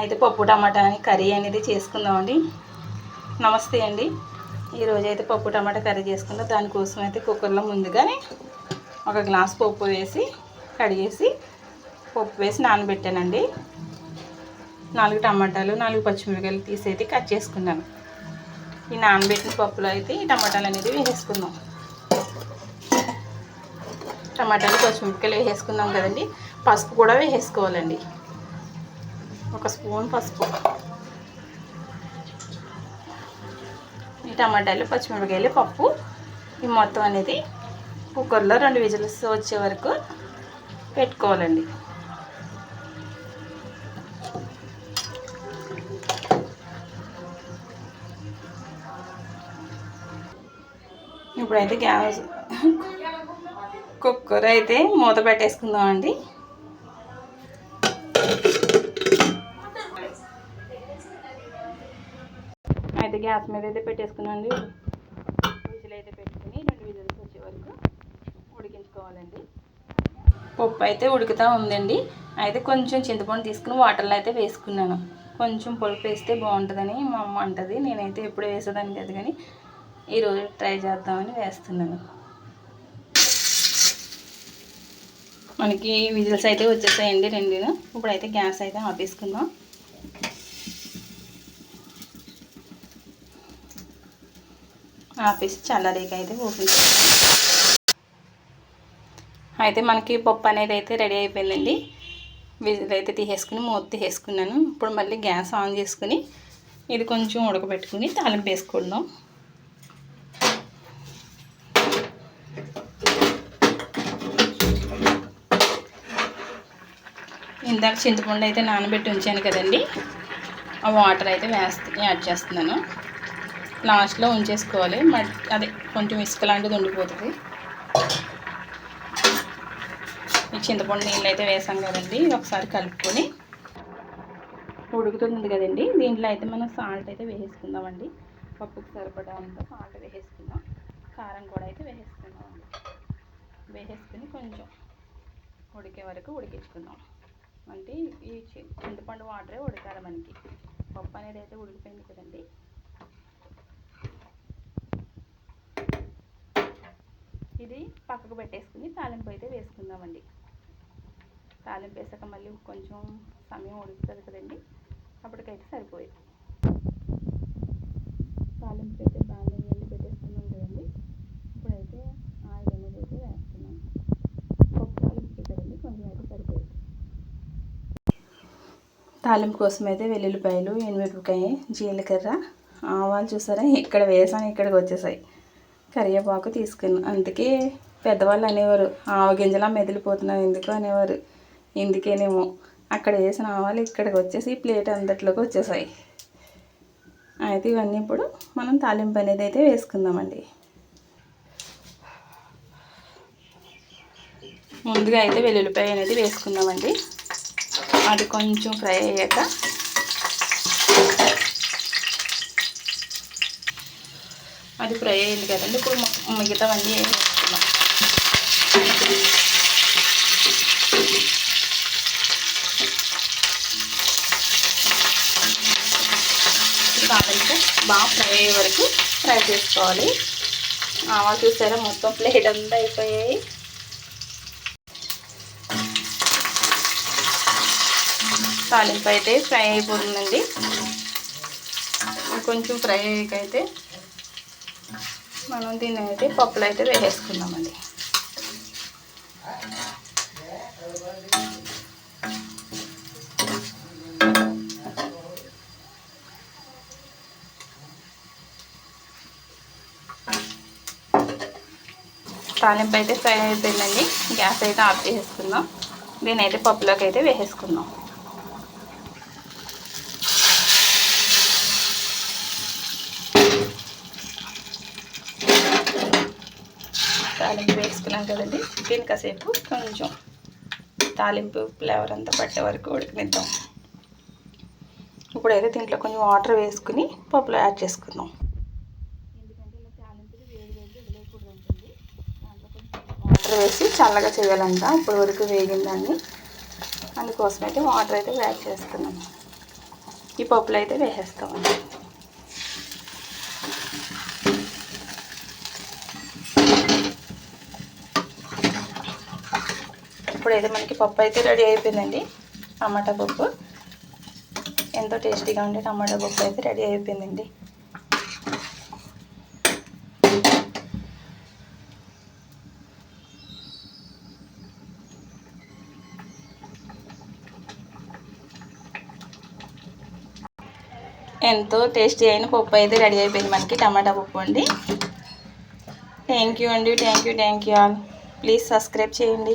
అయితే పప్పు టమాటా అని కర్రీ అనేది చేసుకుందామండి. నమస్తే అండి. ఈరోజు అయితే పప్పు టమాటా కర్రీ చేసుకుందాం. దానికోసం అయితే కుక్కర్లో ముందుగానే ఒక గ్లాస్ పప్పు వేసి కడిగేసి పప్పు వేసి నానబెట్టానండి. నాలుగు టమాటాలు నాలుగు పచ్చిమిరకాయలు తీసి అయితే కట్ చేసుకున్నాను. ఈ నానబెట్టిన పప్పులో అయితే ఈ టమాటాలు అనేది వేసేసుకుందాం. టమాటాలు పచ్చిమిరపకాయలు వేసేసుకుందాం కదండి. పసుపు కూడా వేసేసుకోవాలండి. ఒక స్పూన్ పసుపు. ఈ టమాటాలు పచ్చిమిరపకాయలు పప్పు. ఈ మొత్తం అనేది కుక్కర్లో రెండు విజిల్స్ వచ్చే వరకు పెట్టుకోవాలండి. ఇప్పుడైతే గ్యాస్ కుక్కర్ అయితే మూత పెట్టేసుకుందామండి. అయితే గ్యాస్ మీద అయితే పెట్టేసుకున్నాండి విజిల్ అయితే పెట్టుకుని రెండు విజిల్స్ వచ్చే వరకు ఉడికించుకోవాలండి. పప్పు అయితే ఉడుకుతూ ఉందండి. అయితే కొంచెం చింతపండు తీసుకుని వాటర్లో అయితే వేసుకున్నాను. కొంచెం పులుపు వేస్తే బాగుంటుందని మా అమ్మ అంటది. నేనైతే ఎప్పుడు వేసేదాన్ని లేదు కానీ ఈరోజు ట్రై చేద్దామని వేస్తున్నాను. మనకి విజిల్స్ అయితే వచ్చేసాయండి రెండు ఇప్పుడైతే గ్యాస్ అయితే ఆపేసుకుందాం. ఆపేసి చల్లలేక అయితే ఓపెన్ అయితే మనకి పప్పు అనేది అయితే రెడీ అయిపోయిందండి. విజిల్ అయితే తీసేసుకుని మూత తీసేసుకున్నాను. ఇప్పుడు మళ్ళీ గ్యాస్ ఆన్ చేసుకుని ఇది కొంచెం ఉడకబెట్టుకుని తాలింపు వేసుకుందాం. ఇందాక చింతపండు అయితే నానబెట్టి ఉంచాను కదండి. ఆ వాటర్ అయితే వేస్త యాడ్ చేస్తున్నాను. లాస్ట్లో ఉంచేసుకోవాలి. మట్ అదే కొంచెం ఇసుక లాంటిది ఉండిపోతుంది. ఈ చింతపండు నీళ్ళు అయితే వేసాం కదండి. ఒకసారి కలుపుకొని ఉడుకుతుంది కదండి. దీంట్లో అయితే మనం సాల్ట్ అయితే వేసేసుకుందామండి. పప్పుకి సరిపడా సాల్ట్ వేసేసుకుందాం. కారం కూడా అయితే వేసేసుకుందామండి వేసేసుకుని కొంచెం ఉడికే వరకు ఉడికించుకుందాం. అంటే ఈ చింతపండు వాటరే ఉడకాలి మనకి. పప్పు అనేది అయితే ఉడికిపోయింది కదండి. ఇది పక్కకు పెట్టేసుకుని తాలింపు అయితే వేసుకుందామండి. తాలింపు వేసాక మళ్ళీ కొంచెం సమయం ఉడుకుతుంది కదండి. అప్పటికైతే సరిపోయేది. తాలింపు అయితే బాగా నీళ్ళు పెట్టేసుకున్నాం కదండి. ఇప్పుడైతే ఆయిల్ అనేది అయితే వేస్తున్నాం. కదండి కొంచెం అయితే సరిపోయేది. తాలింపు కోసం అయితే వెల్లుల్లిపాయలు ఎనిమిరపకాయ జీలకర్ర ఆవాలు చూసారా? ఇక్కడ వేసాను ఇక్కడికి వచ్చేసాయి. కరివేపాకు తీసుకున్నాను అందుకే పెద్దవాళ్ళు అనేవారు ఆవగింజలా మెదిలిపోతున్నావు ఎందుకు? అనేవారు. ఇందుకేనేమో అక్కడ వేసిన ఆవాలు ఇక్కడికి వచ్చేసి ప్లేట్ అంతట్లోకి వచ్చేసాయి. అయితే ఇవన్నీ ఇప్పుడు మనం తాలింపు అనేది అయితే వేసుకుందామండి. ముందుగా అయితే వెల్లుల్లిపాయ అనేది వేసుకుందామండి. అది కొంచెం ఫ్రై అయ్యాక అది ఫ్రై అయింది కదండి. ఇప్పుడు మ- మిగతావన్నీ వేసుకున్నాం కావాలంటే బాగా ఫ్రై అయ్యే వరకు ఫ్రై చేసుకోవాలి. ఆవాలు చూసారా మొత్తం ప్లేట్ అంతా అయిపోయాయి. తాలింపు అయితే ఫ్రై అయిపోతుందండి. కొంచెం ఫ్రై అయ్యాకైతే మనం దీన్ని అయితే పప్పులు అయితే వేసేసుకుందామండి. తాలింపు అయితే ఫ్రై అయిపోయిందండి. గ్యాస్ అయితే ఆఫ్ చేసేసుకుందాం. దీని అయితే పప్పులోకి అయితే వేసేసుకుందాం. తాలింపు వేసుకున్నాం కదండి. దీని కాసేపు కొంచెం తాలింపు ఫ్లేవర్ అంతా పట్టే వరకు ఉడకనిద్దాం. ఇప్పుడైతే దీంట్లో కొంచెం వాటర్ వేసుకుని పప్పులో యాడ్ చేసుకుందాం. వాటర్ వేసి చల్లగా చేయాలంట. ఇప్పుడు వరకు వేగిందాన్ని అందుకోసం అయితే వాటర్ అయితే యాడ్ చేస్తున్నాము ఈ పప్పులు అయితే వేసేస్తామండి. అయితే మనకి పప్పు అయితే రెడీ అయిపోయిందండి. టమాటా పప్పు. ఎంతో టేస్టీగా ఉండే టమాటా పప్పు అయితే రెడీ అయిపోయిందండి. ఎంతో టేస్టీ అయిన పప్పు అయితే రెడీ అయిపోయింది మనకి టమాటా పప్పు అండి. థ్యాంక్ యూ అండి. Thank you thank you all please subscribe చేయండి.